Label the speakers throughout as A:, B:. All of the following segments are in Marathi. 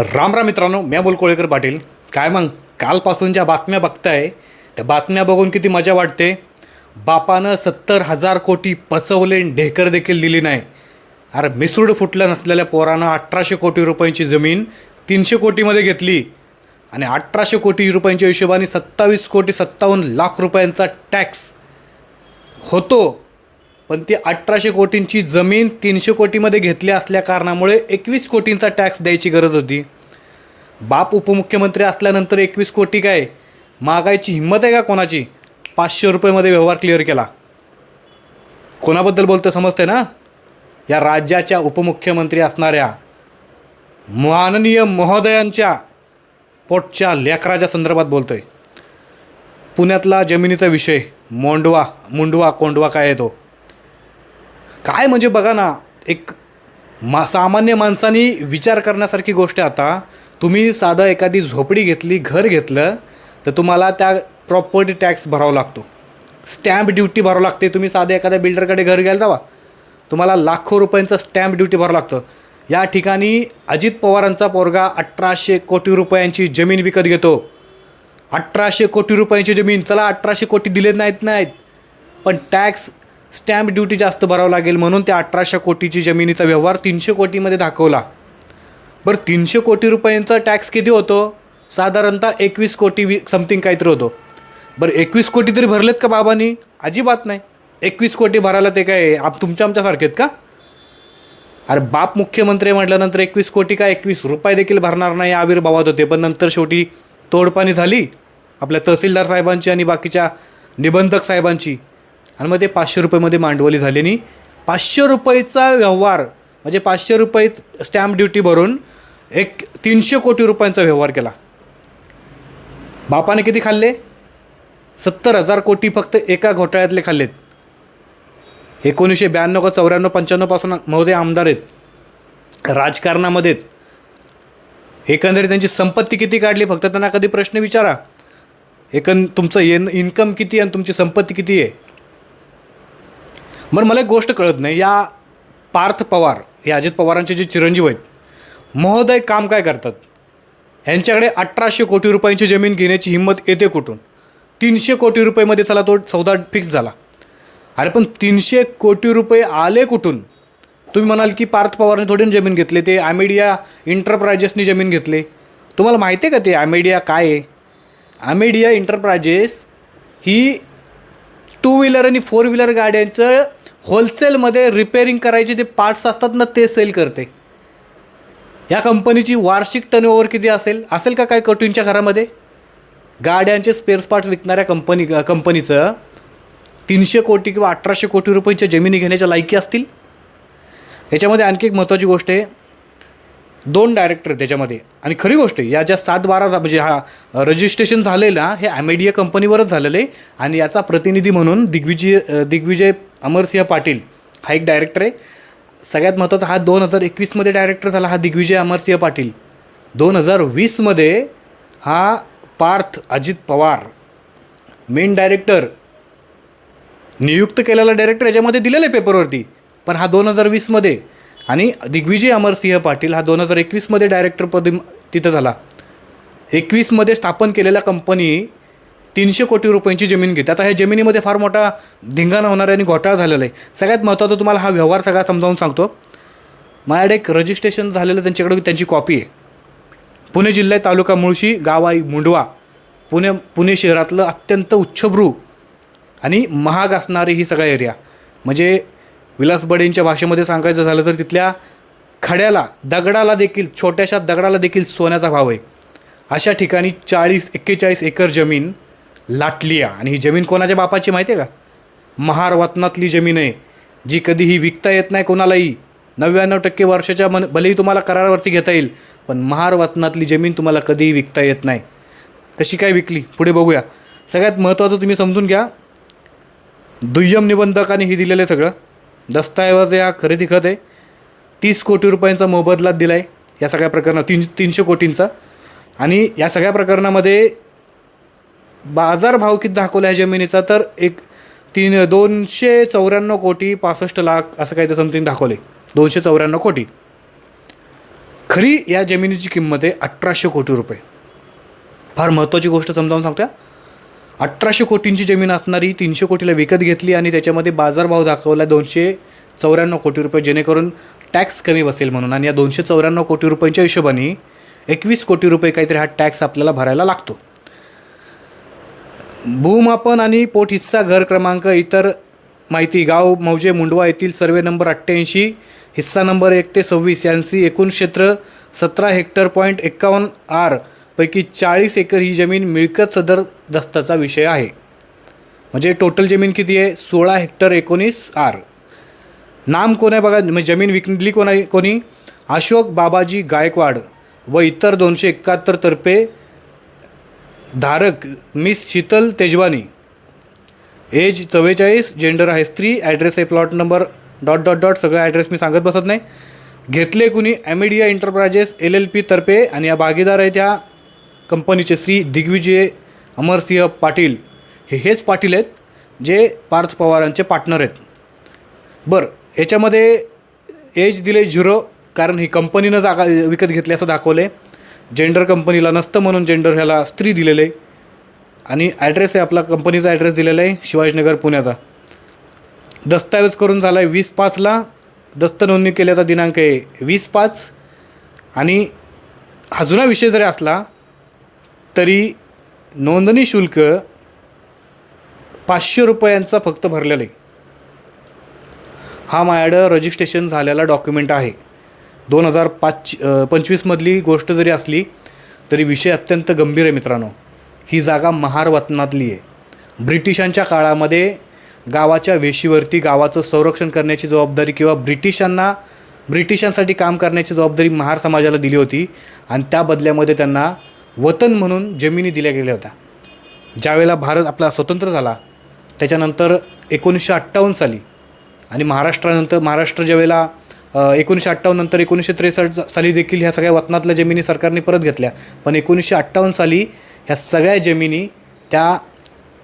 A: राम राम मित्रांनो मी अमोल कोळेकर पाटील. काय मग कालपासून ज्या बातम्या बघताय त्या बातम्या बघून किती मजा वाटते? बापानं सत्तर हजार कोटी पचवले ढेकर देखील दिली नाही. अरे मिसरूड फुटलं नसलेल्या पोरानं अठराशे कोटी रुपयांची जमीन तीनशे कोटीमध्ये घेतली. आणि अठराशे कोटी रुपयांच्या हिशोबाने सत्तावीस कोटी सत्तावन्न लाख रुपयांचा टॅक्स होतो. पण ती अठराशे कोटींची जमीन तीनशे कोटीमध्ये घेतली असल्या कारणामुळे एकवीस कोटींचा टॅक्स द्यायची गरज होती. बाप उपमुख्यमंत्री असल्यानंतर एकवीस कोटी काय? मागायची हिंमत आहे का कोणाची? पाचशे रुपयेमध्ये व्यवहार क्लिअर केला. कोणाबद्दल बोलतो समजते ना? या राज्याच्या उपमुख्यमंत्री असणाऱ्या माननीय महोदयांच्या पोटच्या लेकराच्या संदर्भात बोलतो आहे पुण्यातला जमिनीचा विषय मोंडवा मुंडवा कोंडवा काय आहे तो? काय म्हणजे बघा ना एक मा सामान्य माणसानी विचार करण्यासारखी गोष्ट आता. तुम्ही साधं एखादी झोपडी घेतली घर घेतलं तर तुम्हाला त्या प्रॉपर्टी टॅक्स भरावा लागतो. स्टॅम्प ड्युटी भरावं लागते. तुम्ही साधं एखाद्या बिल्डरकडे घर घ्यायला जावा. तुम्हाला लाखो रुपयांचं स्टॅम्प ड्युटी भरावं लागतं. या ठिकाणी अजित पवारांचा पोरगा अठराशे कोटी रुपयांची जमीन विकत घेतो. अठराशे कोटी रुपयांची जमीन. चला अठराशे कोटी दिले नाहीत नाहीत. पण टॅक्स स्टॅम्प ड्युटी जास्त भरावं लागेल म्हणून त्या अठराशे कोटीची जमिनीचा व्यवहार तीनशे कोटीमध्ये दाखवला. बरं तीनशे कोटी रुपयांचा टॅक्स किती होतो? साधारणतः एकवीस कोटी वी समथिंग काहीतरी होतो. बरं एकवीस कोटी तरी भरलेत का बाबांनी? अजिबात नाही. एकवीस कोटी भरायला ते काय आप तुमच्या आमच्यासारखे आहेत का? अरे बाप मुख्यमंत्री म्हटल्यानंतर एकवीस कोटी का एकवीस रुपये देखील भरणार नाही या आविर्भावात होते. पण नंतर शेवटी तोडपाणी झाली. आपल्या तहसीलदार साहेबांची आणि बाकीच्या निबंधक साहेबांची. आणि मग ते पाचशे रुपयेमध्ये मांडवली झाली आणि पाचशे रुपयेचा व्यवहार म्हणजे पाचशे रुपये स्टॅम्प ड्युटी भरून एक तीनशे कोटी रुपयांचा व्यवहार केला. बापाने किती खाल्ले? सत्तर हजार कोटी फक्त एका घोटाळ्यातले खाल्लेत. एकोणीसशे ब्याण्णव का चौऱ्याण्णव पंच्याण्णवपासून महोदय आमदार आहेत. राजकारणामध्ये आहेत. एकंदरीत त्यांची संपत्ती किती काढली? फक्त त्यांना कधी प्रश्न विचारा. एकंद तुमचं येन इन्कम किती आहे आणि तुमची संपत्ती किती आहे? बरं मला एक गोष्ट कळत नाही. या पार्थ पवार हे अजित पवारांचे जे चिरंजीव आहेत महोदय काम काय करतात? ह्यांच्याकडे अठराशे कोटी रुपयांची जमीन घेण्याची हिंमत येते कुठून? तीनशे कोटी रुपयेमध्ये चला तो सौदा फिक्स झाला. अरे पण तीनशे कोटी रुपये आले कुठून? तुम्ही म्हणाल की पार्थ पवारने थोडीनं जमीन घेतले ते आमेडिया इंटरप्रायजेसनी जमीन घेतले. तुम्हाला माहिती आहे का ते आमेडिया काय आहे? आमेडिया इंटरप्रायजेस ही टू व्हीलर आणि फोर व्हीलर गाड्यांचं होलसेलमध्ये रिपेअरिंग करायचे जे पार्ट्स असतात ना ते सेल करते. या कंपनीची वार्षिक टर्नओव्हर किती असेल? असेल का काय कटूंच्या घरामध्ये? गाड्यांचे स्पेअर पार्ट्स विकणाऱ्या कंपनी कंपनीचं तीनशे कोटी किंवा अठराशे कोटी रुपयांच्या जमिनी घेण्याच्या लायकी असतील? याच्यामध्ये आणखी एक महत्त्वाची गोष्ट आहे दोन डायरेक्टर त्याच्यामध्ये. आणि खरी गोष्ट आहे या ज्या सात बाराचा म्हणजे हा रजिस्ट्रेशन झालेला हे ॲमेडिया कंपनीवरच झालेलं आहे. आणि याचा प्रतिनिधी म्हणून दिग्विजय दिग्विजय अमरसिंह पाटील हा एक डायरेक्टर आहे. सगळ्यात महत्त्वाचा हा दोन हजार एकवीसमध्ये डायरेक्टर झाला हा दिग्विजय अमरसिंह पाटील. दोन हजार वीसमध्ये हा पार्थ अजित पवार मेन डायरेक्टर नियुक्त केलेला डायरेक्टर याच्यामध्ये दिलेलं आहे पेपरवरती पण हा दोन हजार वीसमध्ये आणि दिग्विजय अमरसिंह पाटील हा दोन हजार एकवीसमध्ये डायरेक्टरपदी तिथं झाला. एकवीसमध्ये स्थापन केलेल्या कंपनी तीनशे कोटी रुपयांची जमीन घेते आता ह्या जमिनीमध्ये फार मोठा धिंगाणा होणार आहे आणि घोटाळा झालेला आहे. सगळ्यात महत्त्वाचं तुम्हाला हा व्यवहार सगळा समजावून सांगतो. माझ्याकडे एक रजिस्ट्रेशन झालेलं त्यांच्याकडे त्यांची कॉपी आहे. पुणे जिल्ह्यात तालुका मुळशी गावाई मुंडवा. पुणे पुणे शहरातलं अत्यंत उच्चभ्रू आणि महाग असणारी ही सगळा एरिया म्हणजे विलास बडेंच्या भाषेमध्ये सांगायचं झालं तर तिथल्या खड्याला दगडाला देखील छोट्याशा दगडाला देखील सोन्याचा भाव आहे. अशा ठिकाणी चाळीस एक्केचाळीस एकर जमीन लाटली आहे. आणि ही जमीन कोणाच्या बापाची माहिती आहे का? महार वतनातली जमीन आहे जी कधीही विकता येत नाही कोणालाही. नव्याण्णव टक्के वर्षाच्या मन भलेही तुम्हाला करारावरती घेता येईल पण महार वतनातली जमीन तुम्हाला कधीही विकता येत नाही. कशी काय विकली? पुढे बघूया. सगळ्यात महत्त्वाचं तुम्ही समजून घ्या. दुय्यम निबंधकाने ही दिलेलं आहे सगळं. दस्तऐवज या खरेदी खत आहे. तीस कोटी रुपयांचा मोबदला दिला आहे या सगळ्या प्रकरणात तीन तीनशे कोटींचा. आणि या सगळ्या प्रकरणामध्ये बाजारभाव किती दाखवला आहे जमिनीचा तर एक तीन दोनशे चौऱ्याण्णव कोटी पासष्ट लाख असं काही तर समथिंग दाखवले दोनशे चौऱ्याण्णव कोटी. खरी या जमिनीची किंमत आहे अठराशे कोटी रुपये. फार महत्त्वाची गोष्ट समजावून सांगत्या अठराशे कोटींची जमीन असणारी तीनशे कोटीला विकत घेतली आणि त्याच्यामध्ये बाजारभाव दाखवला दोनशे चौऱ्याण्णव कोटी रुपये जेणेकरून टॅक्स कमी बसेल म्हणून. आणि या दोनशे चौऱ्याण्णव कोटी रुपयांच्या हिशोबाने एकवीस कोटी रुपये काहीतरी हा टॅक्स आपल्याला भरायला लागतो. भूमापन आणि पोट हिस्सा घर क्रमांक इतर माहिती गाव मौजे मुंडवा येथील सर्वे नंबर अठ्ठ्याऐंशी हिस्सा नंबर एक ते सव्वीस यांची एकूण क्षेत्र सतरा हेक्टर पॉईंट एक्कावन्न आर पैकी चाळीस एकर ही जमीन मिळकत सदर दस्ताचा विषय आहे. म्हणजे टोटल जमीन किती आहे? सोळा हेक्टर एकोणीस आर. नाम कोण आहे बघा? म्हणजे जमीन विकली कोण आहे? कोणी? अशोक बाबाजी गायकवाड व इतर दोनशे एकाहत्तर तर्फे धारक मिस शीतल तेजवानी. एज चव्वेचाळीस जेंडर आहे स्त्री ॲड्रेस आहे plot number dot dot dot सगळा ॲड्रेस मी सांगत बसत नाही. घेतले कुणी? Amedia Enterprises L L P तर्फे आणि या भागीदार आहे त्या कंपनीचे श्री दिग्विजय अमरसिंह पाटील हे हेच पाटील आहेत जे पार्थ पवारांचे पार्टनर आहेत. बरं याच्यामध्ये एज दिले झिरो कारण ही कंपनीनं जागा विकत घेतली असं दाखवले जेंडर कंपनीला नसतं म्हणून जेंडर ह्याला स्त्री दिलेलं आहे. आणि ॲड्रेस आहे आपला कंपनीचा ॲड्रेस दिलेला आहे शिवाजीनगर पुण्याचा. दस्तावेज करून झाला आहे वीस पाचला दस्त नोंदणी केल्याचा दिनांक आहे वीस पाच. आणि हा जुना विषय जरी असला तरी नोंदणी शुल्क पाचशे रुपयांचा फक्त भरलेला आहे. हा माझ्याकडं रजिस्ट्रेशन झालेला डॉक्युमेंट आहे. दोन हजार पाच पंचवीसमधली गोष्ट जरी असली तरी विषय अत्यंत गंभीर आहे मित्रांनो. ही जागा महार वतनातली आहे. ब्रिटिशांच्या काळामध्ये गावाच्या वेशीवरती गावाचं संरक्षण करण्याची जबाबदारी किंवा ब्रिटिशांना ब्रिटिशांसाठी काम करण्याची जबाबदारी महार समाजाला दिली होती आणि त्या बदल्यामध्ये त्यांना वतन म्हणून जमिनी दिल्या गेल्या होत्या. ज्यावेळेला भारत आपला स्वतंत्र झाला त्याच्यानंतर एकोणीसशे अठ्ठावन्न साली आणि महाराष्ट्रानंतर महाराष्ट्र ज्यावेळेला एकोणीसशे अठ्ठावन्न नंतर एकोणीसशे त्रेसष्ट साली देखील ह्या सगळ्या वतनातल्या जमिनी सरकारने परत घेतल्या. पण एकोणीसशे अठ्ठावन्न साली ह्या सगळ्या जमिनी त्या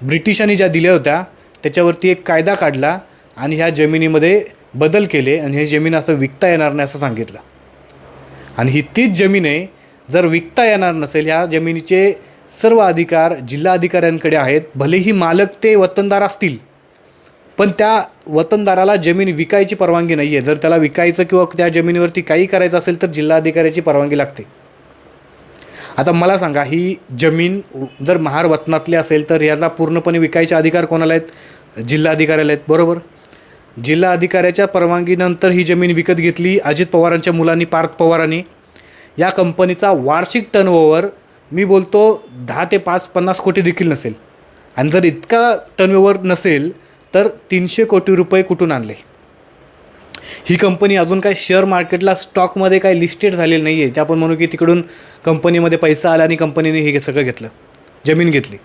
A: ब्रिटिशांनी ज्या दिल्या होत्या त्याच्यावरती एक कायदा काढला आणि ह्या जमिनीमध्ये बदल केले आणि हे जमीन असं विकता येणार नाही असं सांगितलं. आणि ही तीच जमीन आहे जर विकता येणार नसेल ह्या जमिनीचे सर्व अधिकार जिल्हा अधिकाऱ्यांकडे आहेत. भलेही मालक ते वतनदार असतील पण त्या वतनदाराला जमीन विकायची परवानगी नाही आहे जर त्याला विकायचं किंवा त्या जमिनीवरती काही करायचं असेल तर जिल्हाधिकाऱ्याची परवानगी लागते. आता मला सांगा ही जमीन जर महार वतनातली असेल तर याला पूर्णपणे विकायचे अधिकार कोणाला आहेत? जिल्हाधिकाऱ्याला आहेत. बरोबर? जिल्हा अधिकाऱ्याच्या परवानगीनंतर ही जमीन विकत घेतली अजित पवारांच्या मुलांनी पार्थ पवारांनी. या कंपनीचा वार्षिक टर्नओव्हर मी बोलतो दहा ते पाच पन्नास कोटी देखील नसेल. आणि जर इतका टर्नओव्हर नसेल तर तीनशे कोटी रुपये कुठून आणले? ही कंपनी अजून काय शेअर मार्केटला स्टॉकमध्ये काय लिस्टेड झालेली नाही आहे ते आपण म्हणू की तिकडून कंपनीमध्ये पैसा आला आणि कंपनीने हे सगळं घेतलं जमीन घेतली.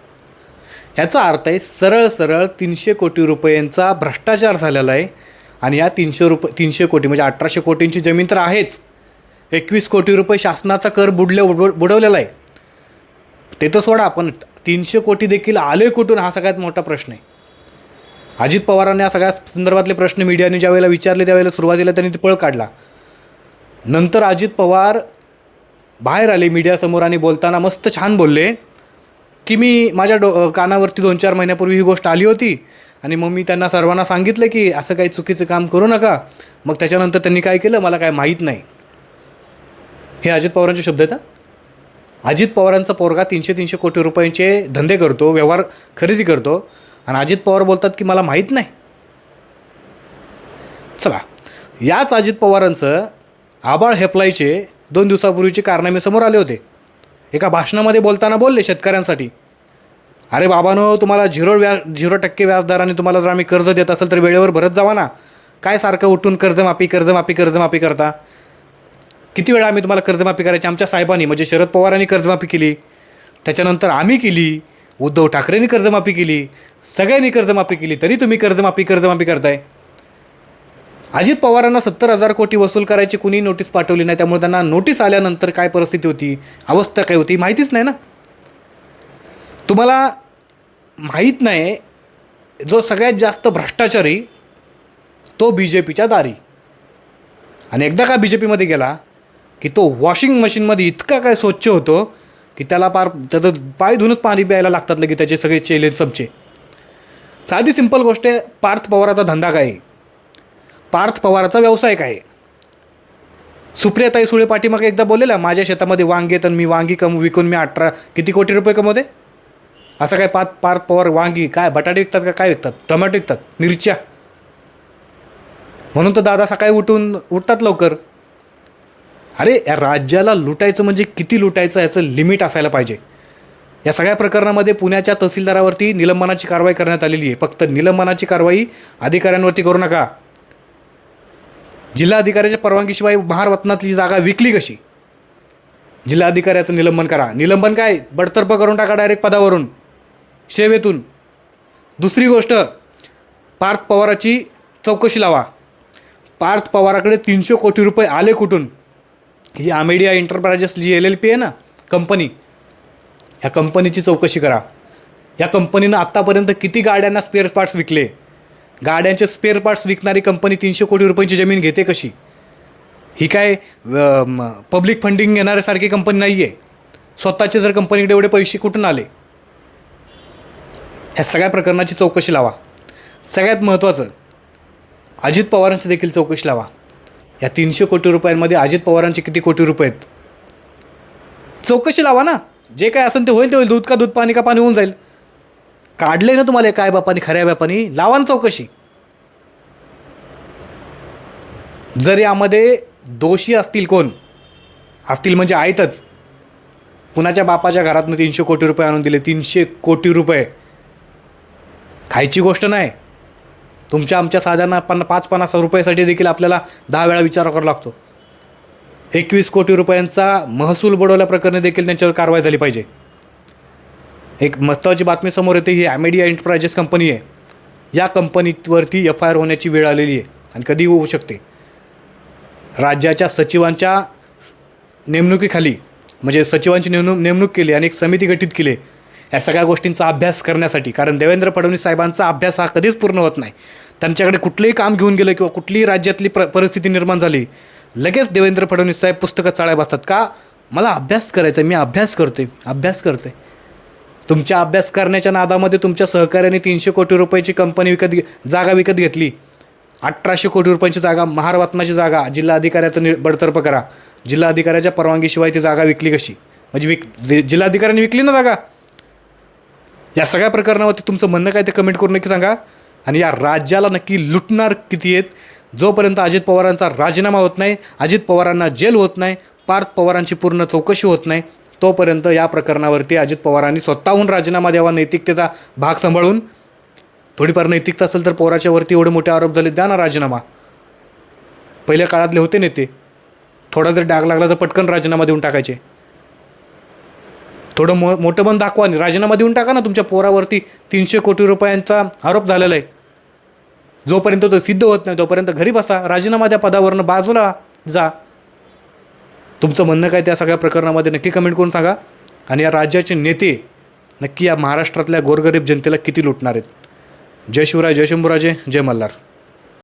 A: ह्याचा अर्थ आहे सरळ सरळ तीनशे कोटी रुपयांचा भ्रष्टाचार झालेला आहे. आणि या तीनशे रुपये तीनशे कोटी म्हणजे अठराशे कोटींची जमीन तर आहेच. एकवीस कोटी रुपये शासनाचा कर बुडले बुड बुडवलेला आहे. ते तर सोडा पण तीनशे कोटी देखील आले कुठून हा सगळ्यात मोठा प्रश्न आहे. अजित पवारांनी या सगळ्या संदर्भातले प्रश्न मीडियाने ज्यावेळेला विचारले त्यावेळेला सुरुवातीला त्यांनी ते पळ काढला. नंतर अजित पवार बाहेर आले मीडियासमोर आणि बोलताना मस्त छान बोलले की मी माझ्या डो कानावरती दोन चार महिन्यापूर्वी ही गोष्ट आली होती आणि मग मी त्यांना सर्वांना सांगितलं की असं काही चुकीचं काम करू नका. मग त्याच्यानंतर त्यांनी काय केलं? मला काय माहीत नाही. हे अजित पवारांचे शब्द आहेत अजित पवारांचा पोरगा तीनशे तीनशे कोटी रुपयांचे धंदे करतो व्यवहार खरेदी करतो आणि अजित पवार बोलतात की मला माहीत नाही. चला याच अजित पवारांचं आबाळ हेपलायचे दोन दिवसापूर्वीचे कारनामे समोर आले होते. एका भाषणामध्ये बोलताना बोलले शेतकऱ्यांसाठी. अरे बाबानो तुम्हाला झिरो व्याज झिरो टक्के व्याजदराने तुम्हाला जर आम्ही कर्ज देत असेल तर वेळेवर भरत जावा ना. काय सारखं उठून कर्जमाफी कर्जमाफी कर्जमाफी करता? किती वेळा आम्ही तुम्हाला कर्जमाफी करायची? आमच्या साहेबांनी म्हणजे शरद पवारांनी कर्जमाफी केली. त्याच्यानंतर आम्ही केली. उद्धव ठाकरेंनी कर्जमाफी केली. सगळ्यांनी कर्जमाफी केली. तरी तुम्ही कर्जमाफी कर्जमाफी करताय. अजित पवारांना सत्तर हजार कोटी वसूल करायची कुणी नोटीस पाठवली नाही. त्यामुळे त्यांना नोटीस आल्यानंतर काय परिस्थिती होती? अवस्था काय होती? माहितीच नाही ना. तुम्हाला माहीत नाही जो सगळ्यात जास्त भ्रष्टाचारी तो बी जे पीच्या दारी. आणि एकदा का बी जे पीमध्ये गेला की तो वॉशिंग मशीनमध्ये इतका काय स्वच्छ होतो की त्याला पार त्याचं पाय धुवूनच पाणी प्यायला लागतात लगे त्याचे सगळे चेले चमचे. साधी सिंपल गोष्ट आहे पार्थ पवाराचा धंदा काय? आहे पार्थ पवाराचा व्यवसाय काय? आहे सुप्रियाताई सुळे पाठीमागे एकदा बोललेला माझ्या शेतामध्ये वांगे तर मी वांगी कम विकून मी अठरा किती कोटी रुपये कमवते? असं काय पाच पार्थ पवार वांगी काय बटाटे विकतात का काय विकतात? टोमॅटो विकतात मिरच्या. म्हणून तर दादा सकाळी उठून उठतात लवकर. अरे या राज्याला लुटायचं म्हणजे किती लुटायचं याचं लिमिट असायला पाहिजे. या सगळ्या प्रकरणामध्ये पुण्याच्या तहसीलदारावरती निलंबनाची कारवाई करण्यात आलेली आहे. फक्त निलंबनाची कारवाई अधिकाऱ्यांवरती करू नका. जिल्हा अधिकाऱ्याच्या परवानगीशिवाय महारत्नातली जागा विकली कशी? जिल्हाधिकाऱ्याचं निलंबन करा. निलंबन काय? बडतर्फ करून टाका डायरेक्ट पदावरून. सेवेतून दुसरी गोष्ट पार्थ पवाराची चौकशी लावा. पार्थ पवाराकडे तीनशे कोटी रुपये आले कुठून? ही आमेडिया एंटरप्रायजेस जी एल एल पी आहे ना कंपनी ह्या कंपनीची चौकशी करा. या कंपनीनं आत्तापर्यंत किती गाड्यांना स्पेअर पार्ट्स विकले? गाड्यांचे स्पेअर पार्ट्स विकणारी कंपनी तीनशे कोटी रुपयांची जमीन घेते कशी? ही काय पब्लिक फंडिंग घेणाऱ्यासारखी कंपनी नाही आहे स्वतःचे जर कंपनीकडे एवढे पैसे कुठून आले? ह्या सगळ्या प्रकरणाची चौकशी लावा. सगळ्यात महत्त्वाचं अजित पवारांची देखील चौकशी लावा. या तीनशे कोटी रुपयांमध्ये अजित पवारांचे किती कोटी रुपये आहेत? चौकशी लावा ना. जे काय असेल ते होईल ते होईल. दूध का दूध पाणी का पाणी होऊन जाईल. काढले ना तुम्हाला काय बापानी खऱ्या बापानी? लावा ना चौकशी. जर यामध्ये दोषी असतील कोण? असतील म्हणजे आहेतच कुणाच्या बापाच्या घरातनं तीनशे कोटी रुपये आणून दिले? तीनशे कोटी रुपये. खायची गोष्ट नाही. तुमच्या आमच्या साधारण पन्ना पाच पन्नास रुपयासाठी देखील आपल्याला दहा वेळा विचार करावा लागतो. एकवीस कोटी रुपयांचा महसूल बुडवल्याप्रकरणी देखील त्यांच्यावर कारवाई झाली पाहिजे. एक महत्त्वाची बातमी समोर येते ही ॲमेडिया एंटरप्राइजेस कंपनी आहे. या कंपनीवरती एफ आय आर होण्याची वेळ आलेली आहे आणि कधी होऊ शकते. राज्याच्या सचिवांच्या नेमणुकीखाली म्हणजे सचिवांची नेमणूक नेमणूक केली आणि एक समिती गठीत केली या सगळ्या गोष्टींचा अभ्यास करण्यासाठी. कारण देवेंद्र फडणवीस साहेबांचा अभ्यास हा कधीच पूर्ण होत नाही. त्यांच्याकडे कुठलंही काम घेऊन गेलं किंवा कुठलीही राज्यातली प्र परिस्थिती निर्माण झाली लगेच देवेंद्र फडणवीस साहेब पुस्तकं चाळ्या बसतात. का? मला अभ्यास करायचा आहे मी अभ्यास करतोय अभ्यास करतोय. तुमच्या अभ्यास करण्याच्या नादामध्ये तुमच्या सहकार्याने तीनशे कोटी रुपयाची कंपनी विकत घे जागा विकत घेतली. अठराशे कोटी रुपयांची जागा महारत्नाची जागा जिल्हाधिकाऱ्याचं नि बडतर्फ करा. जिल्हाधिकाऱ्याच्या परवानगीशिवाय ती जागा विकली कशी? म्हणजे विक जि- जिल्हाधिकाऱ्यांनी विकली ना जागा? या सगळ्या प्रकरणावरती तुमचं म्हणणं काय ते कमेंट करून नक्की सांगा. आणि या राज्याला नक्की लुटणार किती आहेत? जोपर्यंत अजित पवारांचा राजीनामा होत नाही अजित पवारांना जेल होत नाही पार्थ पवारांची पूर्ण चौकशी होत नाही तोपर्यंत या प्रकरणावरती अजित पवारांनी स्वतःहून राजीनामा द्यावा नैतिकतेचा भाग सांभाळून. थोडीफार नैतिकता असेल तर पोराच्या वरती एवढे मोठे आरोप झाले द्या ना राजीनामा. पहिल्या काळातले होते नेते. थोडा जर डाग लागला तर पटकन राजीनामा देऊन टाकायचे. थोडं मो मोठं पण दाखवा आणि राजीनामा देऊन टाका ना तुमच्या पोरावरती तीनशे कोटी रुपयांचा आरोप झालेला आहे. जोपर्यंत तो सिद्ध होत नाही तोपर्यंत घरी बसा राजीनामा द्या पदावरनं बाजूला जा. तुमचं म्हणणं काय त्या सगळ्या प्रकरणामध्ये नक्की कमेंट करून सांगा. आणि या राज्याचे नेते नक्की या महाराष्ट्रातल्या गोरगरीब जनतेला किती लुटणार आहेत? जय शिवराय जय शंभूराजे जय मल्हार.